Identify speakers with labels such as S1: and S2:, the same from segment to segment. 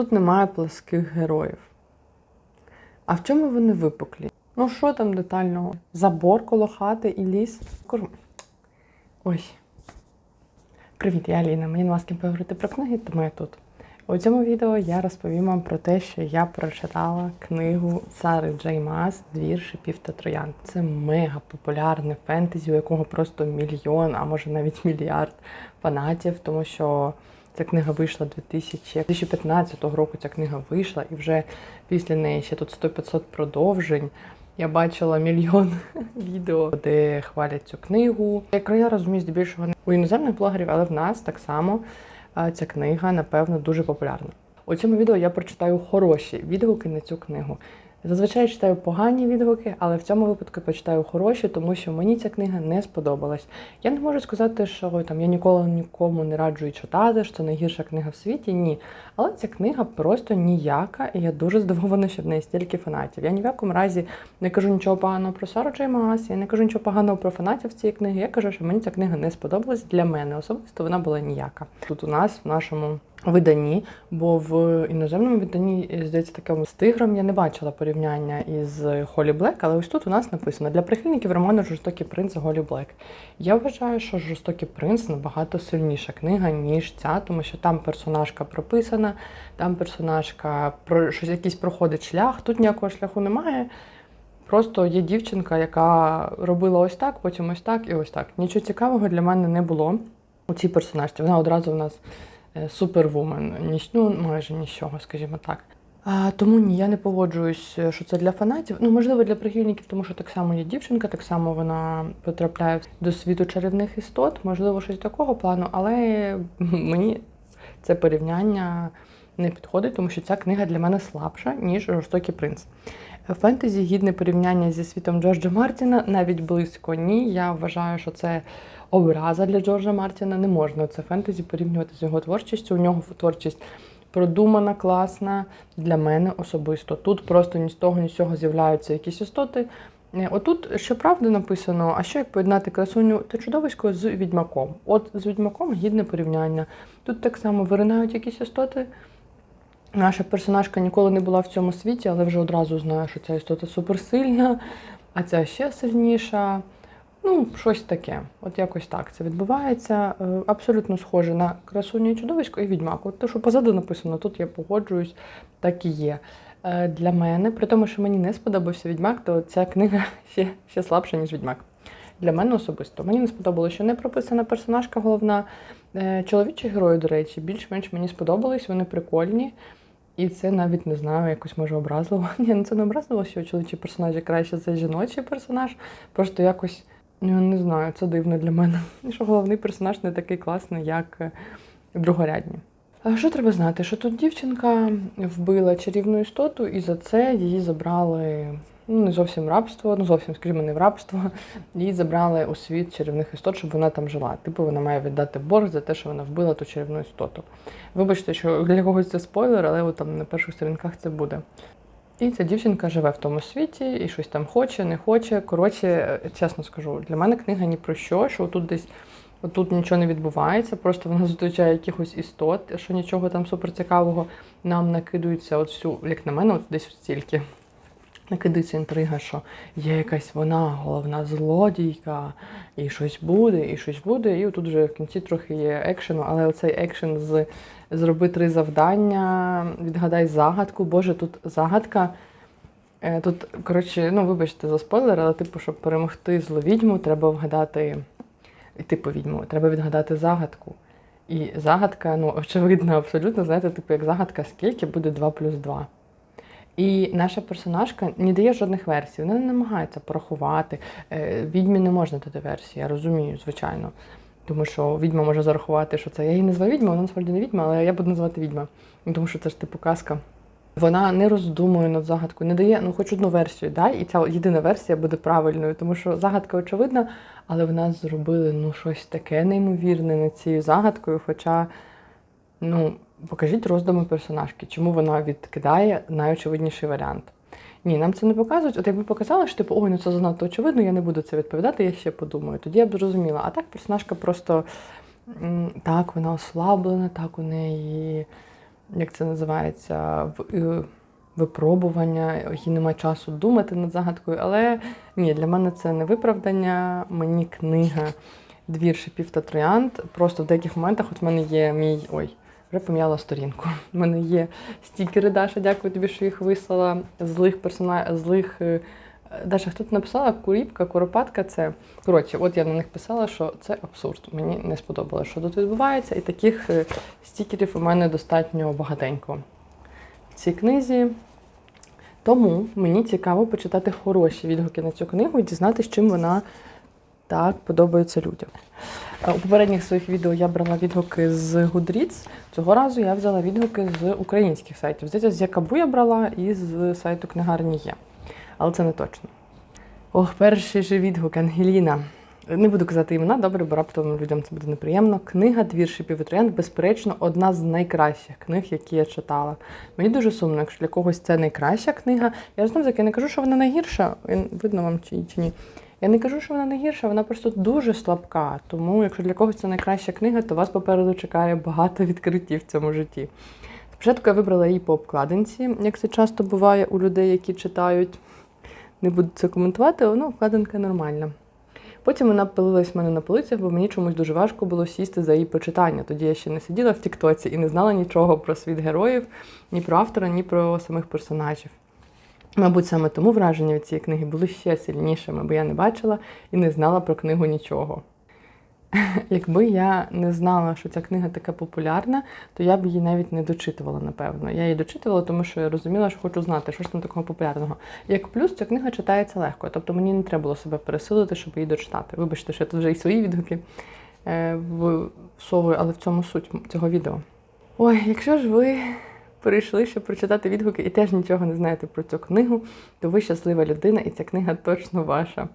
S1: Тут немає пласких героїв. А в чому вони випуклі? Ну, що там детального? Забор коло хати і ліс. Ой. Привіт, я Аліна. Мені нема з ким поговорити про книги, тому я тут. У цьому відео я розповім вам про те, що я прочитала книгу Сари Джей Мас Двір шипів та троян. Це мега популярне фентезі, у якого просто мільйон, а може навіть мільярд фанатів, тому що ця книга вийшла 2015 року. Ця книга вийшла, і вже після неї ще тут 100-500 продовжень. Я бачила мільйон відео, де хвалять цю книгу. Як я розумію, здебільшого у іноземних блогерів, але в нас так само ця книга, напевно, дуже популярна. У цьому відео я прочитаю хороші відгуки на цю книгу. Зазвичай читаю погані відгуки, але в цьому випадку почитаю хороші, тому що мені ця книга не сподобалась. Я не можу сказати, що там я ніколи нікому не раджу її читати, що це найгірша книга в світі. Ні. Але ця книга просто ніяка, і я дуже здивована, що в неї стільки фанатів. Я ні в якому разі не кажу нічого поганого про Сару Джей я не кажу нічого поганого про фанатів цієї книги. Я кажу, що мені ця книга не сподобалась. Для мене особисто вона була ніяка. Тут у нас в нашому виданні, бо в іноземному виданні, здається, такому з тигром я не бачила порівняння із Холі Блек, але ось тут у нас написано для прихильників роману Жорстокий принц Голі Блек. Я вважаю, що Жорстокий принц набагато сильніша книга, ніж ця, тому що там персонажка прописана, там персонажка про щось якийсь проходить шлях. Тут ніякого шляху немає. Просто є дівчинка, яка робила ось так, потім ось так і ось так. Нічого цікавого для мене не було у цій персонажці. Вона одразу в нас е, супервумен, ніч, ну майже нічого, скажімо так. А, тому ні, я не погоджуюсь, що це для фанатів. Ну, можливо, для прихильників, тому що так само є дівчинка, так само вона потрапляє до світу чарівних істот, можливо, щось такого плану, але мені це порівняння не підходить, тому що ця книга для мене слабша, ніж Жорстокий принц. Фентезі гідне порівняння зі світом Джорджа Мартіна навіть близько ні. Я вважаю, що це образа для Джорджа Мартіна. Не можна це фентезі порівнювати з його творчістю. У нього творчість продумана, класна для мене особисто. Тут просто ні з того, ні з цього з'являються якісь істоти. Е, Отут, щоправда, написано, а що як поєднати красуню та чудовисько з відьмаком? От з відьмаком гідне порівняння. Тут так само виринають якісь істоти. Наша персонажка ніколи не була в цьому світі, але вже одразу знає, що ця істота суперсильна, а ця ще сильніша. Ну, щось таке. От якось так це відбувається. Е, Абсолютно схоже на красуню і чудовисько і відьмак. От те, що позаду написано, тут я погоджуюсь, так і є. Е, Для мене, при тому, що мені не сподобався відьмак, то ця книга ще, ще слабша, ніж відьмак. Для мене особисто. Мені не сподобалося, що не прописана персонажка головна. Е, Чоловічі герої, до речі, більш-менш мені сподобались, вони прикольні. І це навіть не знаю, якось може образливо. Ні, ну це не образливо, що чоловічі персонажі краще за жіночий персонаж. Просто якось, ну не знаю, це дивно для мене. Що головний персонаж не такий класний, як е, другорядні. А що треба знати? Що тут дівчинка вбила чарівну істоту, і за це її забрали ну, не зовсім рабство, ну зовсім, скажімо, не в рабство. Її забрали у світ чарівних істот, щоб вона там жила. Типу вона має віддати борг за те, що вона вбила ту чарівну істоту. Вибачте, що для когось це спойлер, але от там на перших сторінках це буде. І ця дівчинка живе в тому світі і щось там хоче, не хоче. Коротше, чесно скажу, для мене книга ні про що, що тут десь тут нічого не відбувається, просто вона зустрічає якихось істот, що нічого там суперцікавого нам накидується. От всю, як на мене, от десь стільки. Накидається інтрига, що є якась вона, головна злодійка, і щось буде, і щось буде. І тут вже в кінці трохи є екшену, але оцей екшен з зроби три завдання, відгадай загадку. Боже, тут загадка. Е, Тут, коротше, ну вибачте за спойлер, але типу, щоб перемогти злу відьму, треба вгадати, типу відьму, треба відгадати загадку. І загадка, ну, очевидно, абсолютно, знаєте, типу, як загадка, скільки буде 2 плюс 2. І наша персонажка не дає жодних версій, вона не намагається порахувати. Е, Відьмі не можна дати версії, я розумію, звичайно. Тому що відьма може зарахувати, що це я її назвала відьма, вона насправді не відьма, але я буду називати відьма. Тому що це ж типу казка. Вона не роздумує над загадкою, не дає ну, хоч одну версію, дай, і ця єдина версія буде правильною, тому що загадка очевидна, але в нас зробили ну, щось таке неймовірне над цією загадкою. Хоча, ну, покажіть роздуми персонажки, чому вона відкидає найочевидніший варіант. Ні, нам це не показують. От якби показали, що типу, ой, ну це занадто очевидно, я не буду це відповідати, я ще подумаю. Тоді я б зрозуміла. А так персонажка просто так, вона ослаблена, так у неї як це називається, в, е, випробування, і немає часу думати над загадкою. Але ні, для мене це не виправдання. Мені книга двір шипів та троянд. Просто в деяких моментах от в мене є мій. Ой, вже пом'яла сторінку. У мене є стікери, Даша, дякую тобі, що їх вислала. Злих персонажів, злих. е, Даша, хто тут написала? Куріпка, Куропатка це. Коротше, от я на них писала, що це абсурд. Мені не сподобалося, що тут відбувається, і таких е, стікерів у мене достатньо багатенько в цій книзі. Тому мені цікаво почитати хороші відгуки на цю книгу і дізнатися, чим вона так подобається людям. Е, У попередніх своїх відео я брала відгуки з Goodreads. Цього разу я взяла відгуки з українських сайтів. Здається, з Якабу я брала і з сайту книгарні є. Але це не точно. Ох, перший же відгук Ангеліна. Не буду казати імена, добре, бо раптом людям це буде неприємно. Книга Двір шипів безперечно, одна з найкращих книг, які я читала. Мені дуже сумно, якщо для когось це найкраща книга. Я знову таки не кажу, що вона найгірша. Видно вам чи, чи ні. Я не кажу, що вона найгірша, вона просто дуже слабка. Тому, якщо для когось це найкраща книга, то вас попереду чекає багато відкриттів в цьому житті. Спочатку я вибрала її по обкладинці, як це часто буває у людей, які читають. Не буду це коментувати, але ну, обкладинка нормальна. Потім вона пилилась в мене на полицях, бо мені чомусь дуже важко було сісти за її почитання. Тоді я ще не сиділа в Тіктоці і не знала нічого про світ героїв, ні про автора, ні про самих персонажів. Мабуть, саме тому враження від цієї книги були ще сильнішими, бо я не бачила і не знала про книгу нічого. Якби я не знала, що ця книга така популярна, то я б її навіть не дочитувала, напевно. Я її дочитувала, тому що я розуміла, що хочу знати, що ж там такого популярного. Як плюс, ця книга читається легко, тобто мені не треба було себе пересилити, щоб її дочитати. Вибачте, що я тут вже і свої відгуки е, всовую, але в цьому суть цього відео. Ой, якщо ж ви прийшли, щоб прочитати відгуки і теж нічого не знаєте про цю книгу, то ви щаслива людина, і ця книга точно ваша.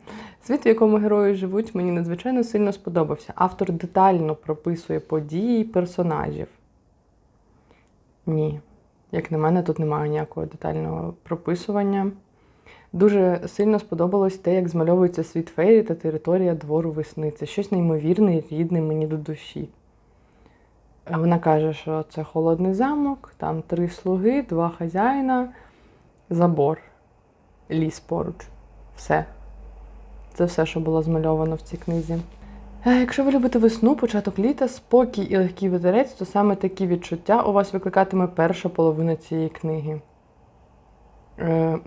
S1: Світ, в якому герої живуть, мені надзвичайно сильно сподобався. Автор детально прописує події персонажів. Ні, як на мене, тут немає ніякого детального прописування. Дуже сильно сподобалось те, як змальовується світ фейрі та територія двору весни. Щось неймовірне і рідне мені до душі. Вона каже, що це холодний замок, там три слуги, два хазяїна, забор, ліс поруч. Все. Це все, що було змальовано в цій книзі. Е, Якщо ви любите весну, початок літа, спокій і легкий вітерець, то саме такі відчуття у вас викликатиме перша половина цієї книги. Е,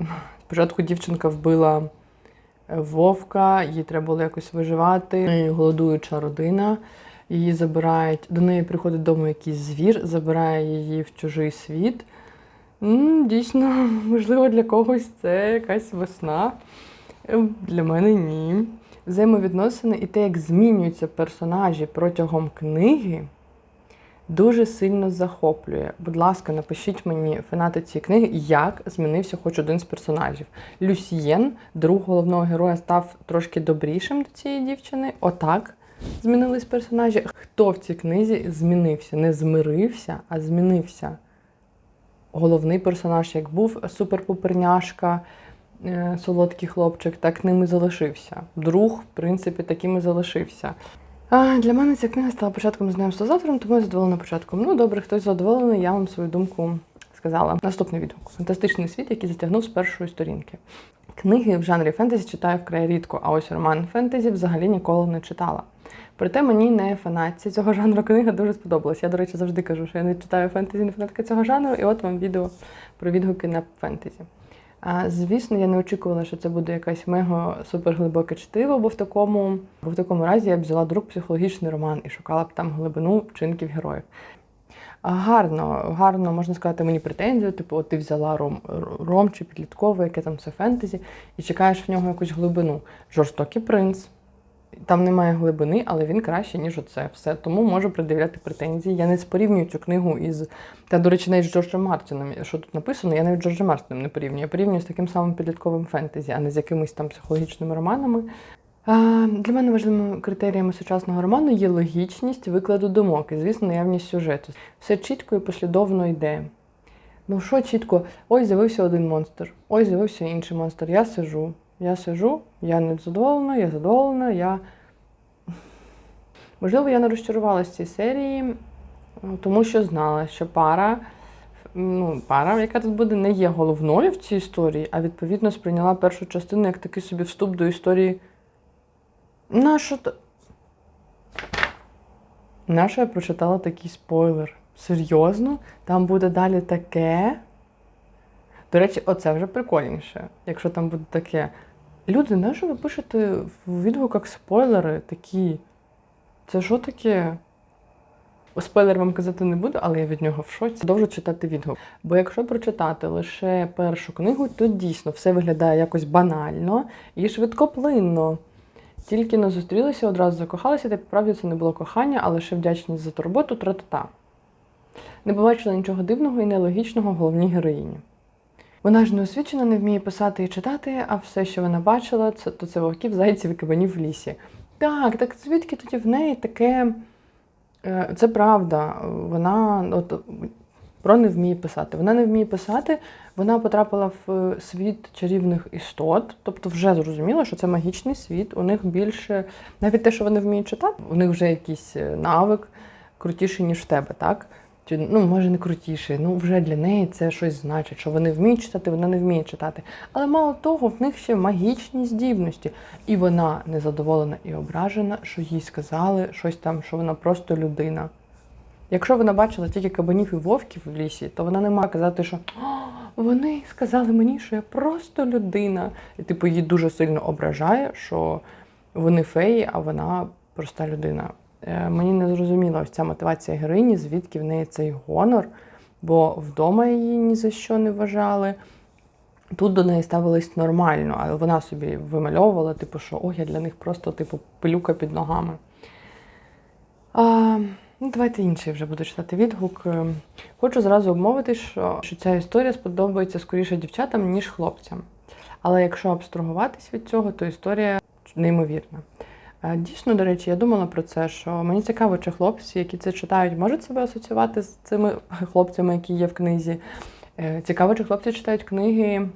S1: Спочатку дівчинка вбила е, вовка, їй треба було якось виживати. Голодуюча родина. Її забирають, до неї приходить дому якийсь звір, забирає її в чужий світ. Дійсно, можливо, для когось це якась весна. Е, Для мене ні. Взаємовідносини і те, як змінюються персонажі протягом книги, дуже сильно захоплює. Будь ласка, напишіть мені фанати цієї книги, як змінився хоч один з персонажів. Люсьєн, друг головного героя, став трошки добрішим до цієї дівчини. Отак змінились персонажі. Хто в цій книзі змінився? Не змирився, а змінився. Головний персонаж, як був суперпуперняшка, е, солодкий хлопчик, так ним і залишився. Друг, в принципі, таким і залишився. А, для мене ця книга стала початком знайомства з автором, тому я задоволена початком. Ну, добре, хтось задоволений, я вам свою думку сказала. Наступний відгук. Фантастичний світ, який затягнув з першої сторінки. Книги в жанрі фентезі читаю вкрай рідко, а ось роман фентезі взагалі ніколи не читала. Проте мені не фанатці цього жанру книга дуже сподобалась. Я, до речі, завжди кажу, що я не читаю фентезі, не фанатка цього жанру, і от вам відео про відгуки на фентезі. А, звісно, я не очікувала, що це буде якась мега суперглибоке чтиво, бо в такому, бо в такому разі я б взяла друг психологічний роман і шукала б там глибину вчинків героїв. А, Гарно, гарно можна сказати мені претензію, типу, от ти взяла ром, ром чи підліткове, яке там це фентезі, і чекаєш в нього якусь глибину. Жорстокий принц. Там немає глибини, але він краще, ніж оце все. Тому можу придивляти претензії. Я не спорівнюю цю книгу із. Та, до речі, навіть з Джорджем Мартіном. Що тут написано, я навіть з Джорджем Мартіном не порівнюю. Я порівнюю з таким самим підлітковим фентезі, а не з якимись там психологічними романами. А, Для мене важливими критеріями сучасного роману є логічність викладу думок і, звісно, наявність сюжету. Все чітко і послідовно йде. Ну, що чітко? Ось з'явився один монстр, ось з'явився інший монстр. Я сижу. Я сижу, я не задоволена, я задоволена, я. Можливо, я не розчарувалася цієї серії, тому що знала, що пара ну, пара, яка тут буде, не є головною в цій історії, а відповідно сприйняла першу частину як такий собі вступ до історії. Нащо то? Нащо я прочитала такий спойлер? Серйозно? Там буде далі таке. До речі, оце вже прикольніше, якщо там буде таке. Люди, на ви пишете в відгуках спойлери такі? Це що таке? Спойлер вам казати не буду, але я від нього в шоці. Продовжу читати відгук. Бо якщо прочитати лише першу книгу, то дійсно все виглядає якось банально і швидкоплинно. Тільки не зустрілися, одразу закохалися, та правді це не було кохання, а лише вдячність за турботу тра-та-та. Не побачила нічого дивного і нелогічного головній героїні. Вона ж не освічена, не вміє писати і читати, а все, що вона бачила, це то це вовків, зайців і кабанів в лісі. Так, так звідки тоді в неї таке. Е, Це правда. Вона от, про не вміє писати. Вона не вміє писати, вона потрапила в світ чарівних істот, тобто вже зрозуміло, що це магічний світ. У них більше, навіть те, що вони вміють читати, у них вже якийсь е, навик крутіший, ніж в тебе, так? Ну, може, не крутіший, ну вже для неї це щось значить, що вони вміють читати, вона не вміє читати. Але мало того, в них ще магічні здібності. І вона незадоволена і ображена, що їй сказали щось там, що вона просто людина. Якщо вона бачила тільки кабанів і вовків в лісі, то вона не має казати, що вони сказали мені, що я просто людина. І типу її дуже сильно ображає, що вони феї, а вона проста людина. Е, Мені не зрозуміла ось ця мотивація героїні, звідки в неї цей гонор, бо вдома її ні за що не вважали. Тут до неї ставились нормально, але вона собі вимальовувала, типу, що о, я для них просто типу пилюка під ногами. А, ну, давайте інший вже буду читати відгук. Е, Хочу зразу обмовити, що, що ця історія сподобається скоріше дівчатам, ніж хлопцям. Але якщо абстрагуватись від цього, то історія неймовірна. Е, Дійсно, до речі, я думала про це, що мені цікаво, чи хлопці, які це читають, можуть себе асоціювати з цими хлопцями, які є в книзі. Е, Цікаво, чи хлопці читають книги,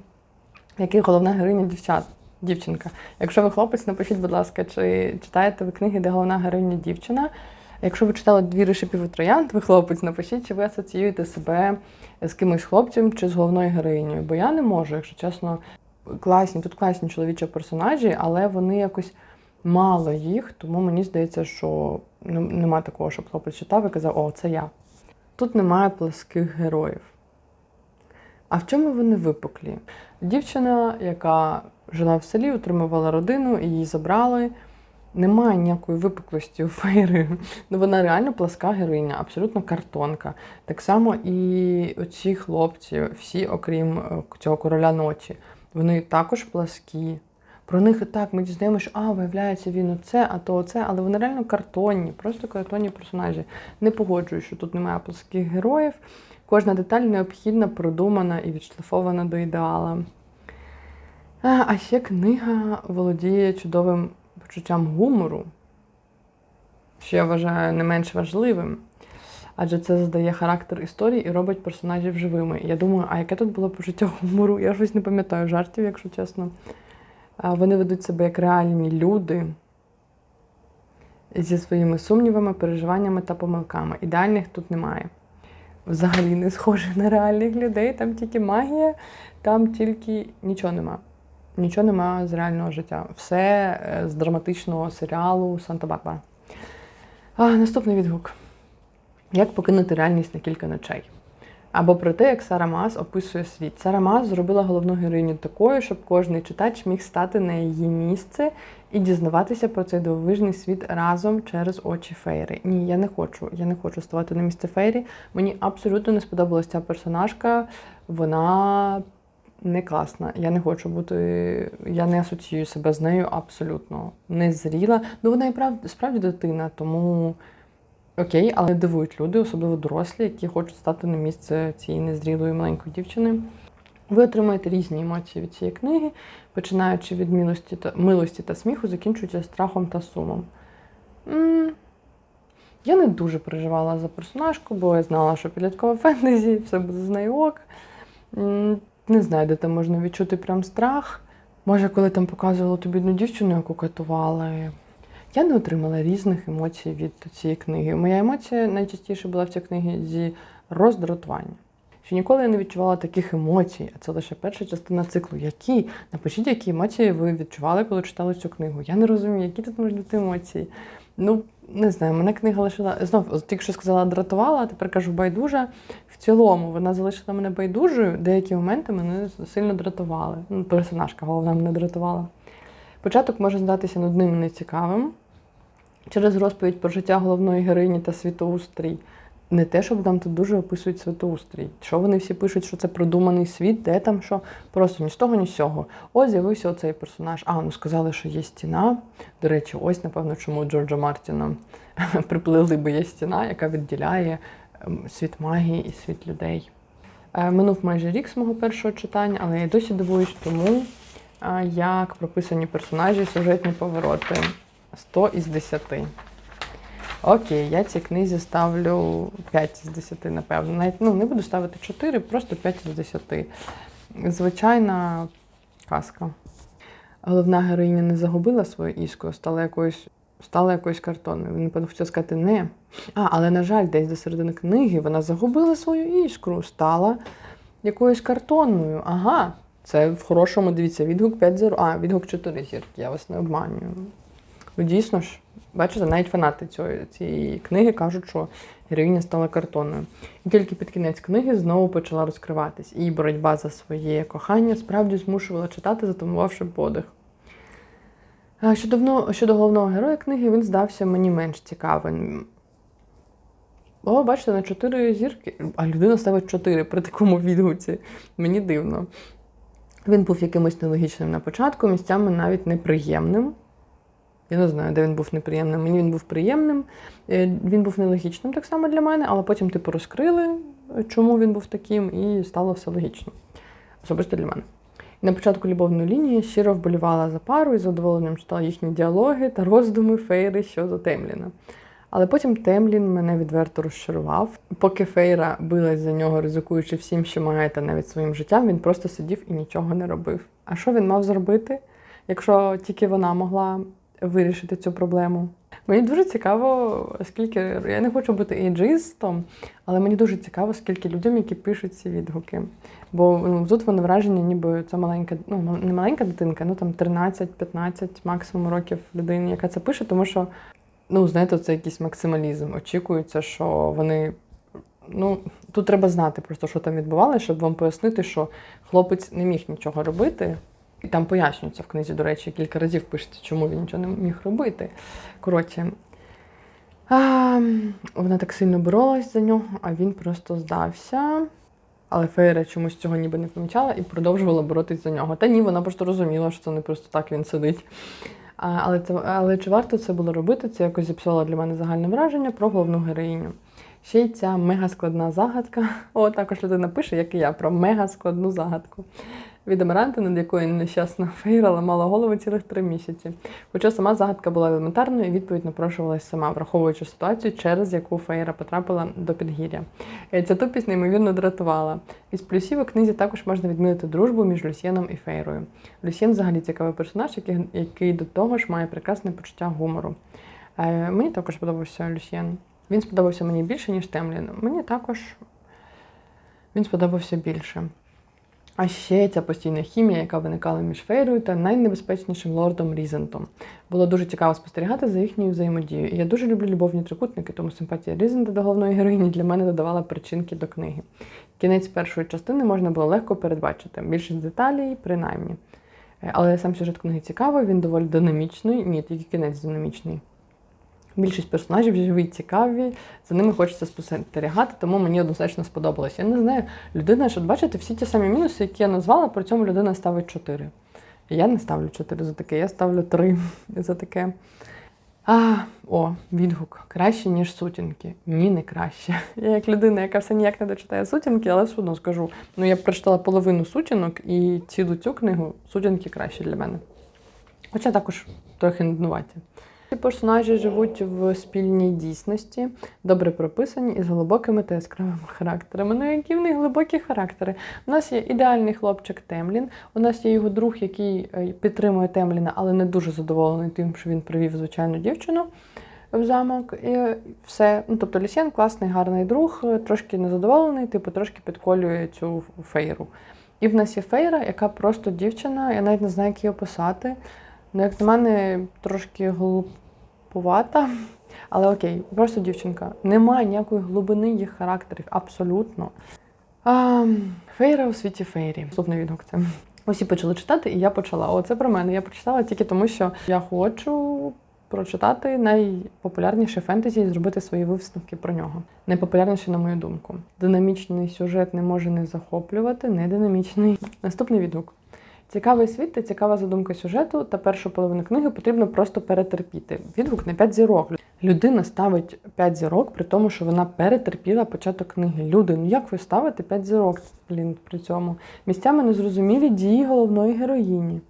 S1: в яких головна героїня дівчат, дівчинка. Якщо ви хлопець, напишіть, будь ласка, чи читаєте ви книги, де головна героїня дівчина. Якщо ви читали дві ришипів і троянд, ви хлопець, напишіть, чи ви асоціюєте себе з кимось хлопцем чи з головною героїнею. Бо я не можу, якщо чесно, класні, тут класні чоловічі персонажі, але вони якось мало їх, тому мені здається, що ну, нема такого, щоб хлопець читав і казав, о, це я. Тут немає пласких героїв. А в чому вони випуклі? Дівчина, яка жила в селі, утримувала родину, її забрали. Немає ніякої випуклості у фейри. Ну, вона реально пласка героїня, абсолютно картонка. Так само і оці хлопці, всі, окрім е, цього короля ночі, вони також пласкі. Про них і так ми дізнаємося, що а, виявляється, він оце, а то оце, але вони реально картонні, просто картонні персонажі. Не погоджуюсь, що тут немає плоских героїв. Кожна деталь необхідна, продумана і відшліфована до ідеала. А, ще книга володіє чудовим почуттям гумору, що я вважаю не менш важливим. Адже це задає характер історії і робить персонажів живими. Я думаю, а яке тут було почуття гумору? Я щось не пам'ятаю жартів, якщо чесно. Вони ведуть себе як реальні люди зі своїми сумнівами, переживаннями та помилками. Ідеальних тут немає. Взагалі не схоже на реальних людей, там тільки магія, там тільки нічого нема. Нічого нема з реального життя. Все е, з драматичного серіалу Санта-Барбара. Наступний відгук. Як покинути реальність на кілька ночей? Або про те, як Сара Мас описує світ. Сара Мас зробила головну героїню такою, щоб кожний читач міг стати на її місце і дізнаватися про цей дивовижний світ разом через очі Фейри. Ні, я не хочу. Я не хочу ставати на місце Фейрі. Мені абсолютно не сподобалася ця персонажка. Вона не класна. Я не хочу бути. Я не асоціюю себе з нею абсолютно. Не зріла. Ну вона і прав... справді дитина, тому. Окей, але дивують люди, особливо дорослі, які хочуть стати на місце цієї незрілої маленької дівчини. Ви отримаєте різні емоції від цієї книги, починаючи від милості та милості та сміху, закінчуючи страхом та сумом. м Я не дуже переживала за персонажку, бо я знала, що підліткова фентезі, все буде з нею ок. М, Не знаю, де там можна відчути прям страх. Може, коли там показували тобі одну дівчину, яку катували. Я не отримала різних емоцій від цієї книги. Моя емоція найчастіше була в цій книгі зі роздратування. що ніколи я не відчувала таких емоцій, а це лише перша частина циклу. Які? Напишіть, які емоції ви відчували, коли читали цю книгу. Я не розумію, які тут можуть бути емоції. Ну, не знаю, мене книга лишила. Знов, тільки що сказала, дратувала, а тепер кажу байдужа. В цілому вона залишила мене байдужою. Деякі моменти мене сильно дратували. Ну, персонажка головна мене дратувала. Початок може здатися нудним і нецікавим. Через розповідь про життя головної героїні та світоустрій. Не те, щоб нам тут дуже описують світоустрій. Що вони всі пишуть, що це продуманий світ, де там що, просто ні з того, ні з сього. Ось з'явився оцей персонаж. А, ну сказали, що є стіна. До речі, ось, напевно, чому Джорджа Мартіна приплили, бо є стіна, яка відділяє ем, світ магії і світ людей. Е, Минув майже рік з мого першого читання, але я досі дивуюсь тому, е, як прописані персонажі, сюжетні повороти. 100 із 10. Окей, я цій книзі ставлю 5 із 10, напевно. Навіть ну, не буду ставити 4, просто 5 із 10. Звичайна казка. Головна героїня не загубила свою іскру, стала якоюсь, стала якоюсь картонною. Він хотів сказати не. А, але, на жаль, десь до середини книги вона загубила свою іскру, стала якоюсь картонною. Ага, це в хорошому, дивіться, відгук 5 зір. А, відгук 4 зірки, я вас не обманюю. Ну, дійсно ж, бачите, навіть фанати цієї, цієї книги кажуть, що героїня стала картонною. І тільки під кінець книги знову почала розкриватись. І боротьба за своє кохання справді змушувала читати, затумувавши подих. Щодо, щодо головного героя книги, він здався мені менш цікавим. О, бачите, на 4 зірки, а людина ставить 4 при такому відгуці. Мені дивно. Він був якимось нелогічним на початку, місцями навіть неприємним. Я не знаю, де він був неприємним. Мені він був приємним. Е, Він був нелогічним так само для мене, але потім типу розкрили, е, чому він був таким, і стало все логічно. Особисто для мене. На початку любовної лінії щиро вболівала за пару і задоволенням читала їхні діалоги та роздуми Фейри щодо Темліна. Але потім Темлін мене відверто розчарував. Поки Фейра билась за нього, ризикуючи всім, що має, та навіть своїм життям, він просто сидів і нічого не робив. А що він мав зробити, якщо тільки вона могла вирішити цю проблему? Мені дуже цікаво, скільки я не хочу бути ейджистом, але мені дуже цікаво, скільки людям, які пишуть ці відгуки. Бо ну, тут вони враження, ніби це маленька, ну не маленька дитинка, ну там 13-15 максимум років людині, яка це пише, тому що ну, знаєте, це якийсь максималізм. Очікується, що вони. Ну, тут треба знати просто, що там відбувалося, щоб вам пояснити, що хлопець не міг нічого робити. І там пояснюється в книзі, до речі, кілька разів пишеться, чому він нічого не міг робити. Коротше, а, вона так сильно боролась за нього, а він просто здався. Але Фейра чомусь цього ніби не помічала і продовжувала боротись за нього. Та ні, вона просто розуміла, що це не просто так він сидить. А, але, це, але чи варто це було робити? Це якось зіпсувало для мене загальне враження про головну героїню. Ще й ця мега складна загадка. О, також людина пише, як і я, про мега складну загадку. Від Амаранти, над якою нещасна Фейра ламала голову цілих три місяці. Хоча сама загадка була елементарною, і відповідь напрошувалась сама, враховуючи ситуацію, через яку Фейра потрапила до підгір'я. Е, Ця тупість неймовірно дратувала. Із плюсів у книзі також можна відмінити дружбу між Люсьєном і Фейрою. Люсьєн взагалі цікавий персонаж, який, який до того ж має прекрасне почуття гумору. Е, мені також подобався Люсьєн. Він сподобався мені більше, ніж Темлін. Мені також він сподобався більше. А ще ця постійна хімія, яка виникала між Фейрою та найнебезпечнішим лордом Різентом. Було дуже цікаво спостерігати за їхньою взаємодією. Я дуже люблю любовні трикутники, тому симпатія Різента до головної героїні для мене додавала причинки до книги. Кінець першої частини можна було легко передбачити. Більшість деталей, принаймні. Е, Але сам сюжет книги цікавий, він доволі динамічний. Ні, тільки кінець динамічний. Більшість персонажів живі, цікаві, за ними хочеться спостерігати, тому мені однозначно сподобалось. Я не знаю, людина, що бачите, всі ті самі мінуси, які я назвала, при цьому людина ставить 4. Я не ставлю 4 за таке, я ставлю 3 за таке. А, о, відгук. Краще, ніж сутінки. Ні, не краще. Я як людина, яка все ніяк не дочитає сутінки, але все одно скажу. Ну, я прочитала половину сутінок і цілу цю книгу сутінки краще для мене. Хоча також трохи нуднуваті. Ці персонажі живуть в спільній дійсності, добре прописані і з глибокими та яскравими характерами. Ну, які в них глибокі характери. У нас є ідеальний хлопчик Темлін, у нас є його друг, який е, підтримує Темліна, але не дуже задоволений тим, що він привів звичайну дівчину. в замок, і все. Ну, тобто Лісєн класний, гарний друг, е, трошки незадоволений, типу, трошки підколює цю фейру. І в нас є фейра, яка просто дівчина, я навіть не знаю, як її описати. Ну, як на мене, трошки глуповата. Але окей, просто дівчинка. Немає ніякої глибини їх характерів, абсолютно. А, фейра у світі фейрі. Наступний відгук це. Усі почали читати, і я почала. О, це про мене. Я прочитала тільки тому, що я хочу прочитати найпопулярніше фентезі і зробити свої висновки про нього. Найпопулярніше, на мою думку. Динамічний сюжет не може не захоплювати, не динамічний. Наступний відгук. Цікавий світ та цікава задумка сюжету та першу половину книги потрібно просто перетерпіти. Відгук на 5 зірок. Людина ставить 5 зірок при тому, що вона перетерпіла початок книги. Люди, ну як ви ставите 5 зірок, блін, при цьому? Місцями незрозумілі дії головної героїні.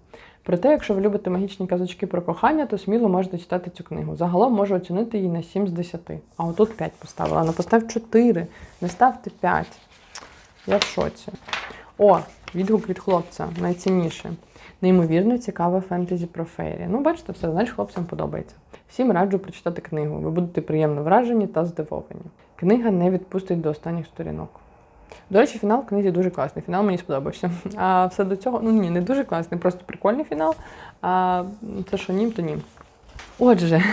S1: Проте, якщо ви любите магічні казочки про кохання, то сміло можете читати цю книгу. Загалом можу оцінити її на 7 з 10. А отут 5 поставила. Ну постав 4, не ставте 5. Я в шоці. О, відгук від хлопця, найцінніше. Неймовірно цікаве фентезі про фейрі. Ну, бачите, все, значить хлопцям подобається. Всім раджу прочитати книгу. Ви будете приємно вражені та здивовані. Книга не відпустить до останніх сторінок. До речі, фінал книзі дуже класний. Фінал мені сподобався. А все до цього, ну ні, не дуже класний, просто прикольний фінал. А це що нім, то ні. Отже,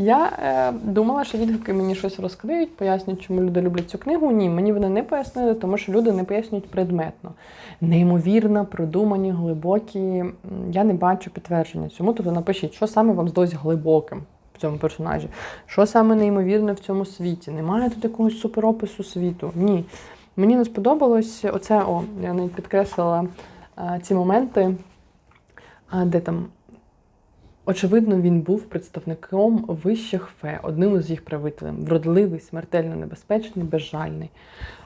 S1: я е, думала, що відгуки мені щось розкриють, пояснюють, чому люди люблять цю книгу. Ні, мені вони не пояснили, тому що люди не пояснюють предметно. Неймовірно, продумані, глибокі. Я не бачу підтвердження цьому. Тобто напишіть, що саме вам здалось глибоким в цьому персонажі, що саме неймовірне в цьому світі. Немає тут якогось суперопису світу. Ні. Мені не сподобалось оце, о, я навіть підкреслила е, ці моменти, де там Очевидно, він був представником вищих фе, одним із їх правителем. Вродливий, смертельно небезпечний, безжальний.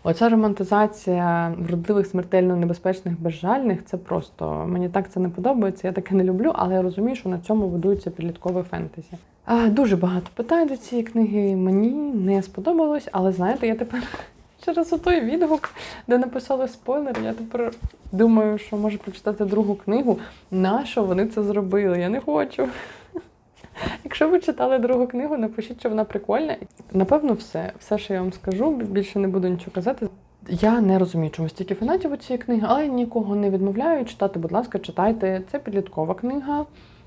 S1: Оця романтизація вродливих, смертельно небезпечних, безжальних це просто мені так це не подобається. Я таке не люблю, але я розумію, що на цьому будується підліткове фентезі. А, дуже багато питань до цієї книги. Мені не сподобалось, але знаєте, я тепер через той відгук, де написали спойлер, я тепер думаю, що можу прочитати другу книгу. Нащо вони це зробили? Я не хочу. Якщо ви читали другу книгу, напишіть, що вона прикольна. Напевно, все. Все, що я вам скажу, більше не буду нічого казати. Я не розумію, чому стільки фанатів у цієї книги, але нікого не відмовляю. Читати, будь ласка, читайте. Це підліткова книга.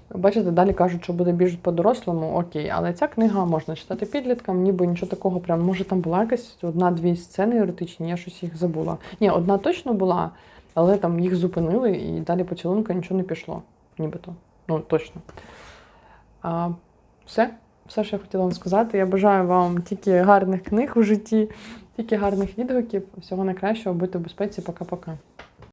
S1: Бачите, далі кажуть, що буде більш по-дорослому, окей, але ця книга можна читати підліткам, ніби нічого такого, прям може там була якась одна-дві сцени еротичні, я щось їх забула. Ні, одна точно була, але там їх зупинили і далі поцілунка нічого не пішло. Нібито. Ну, точно. А, все, все, що я хотіла вам сказати. Я бажаю вам тільки гарних книг у житті, тільки гарних відгуків. Всього найкращого, будьте в безпеці, пока-пока.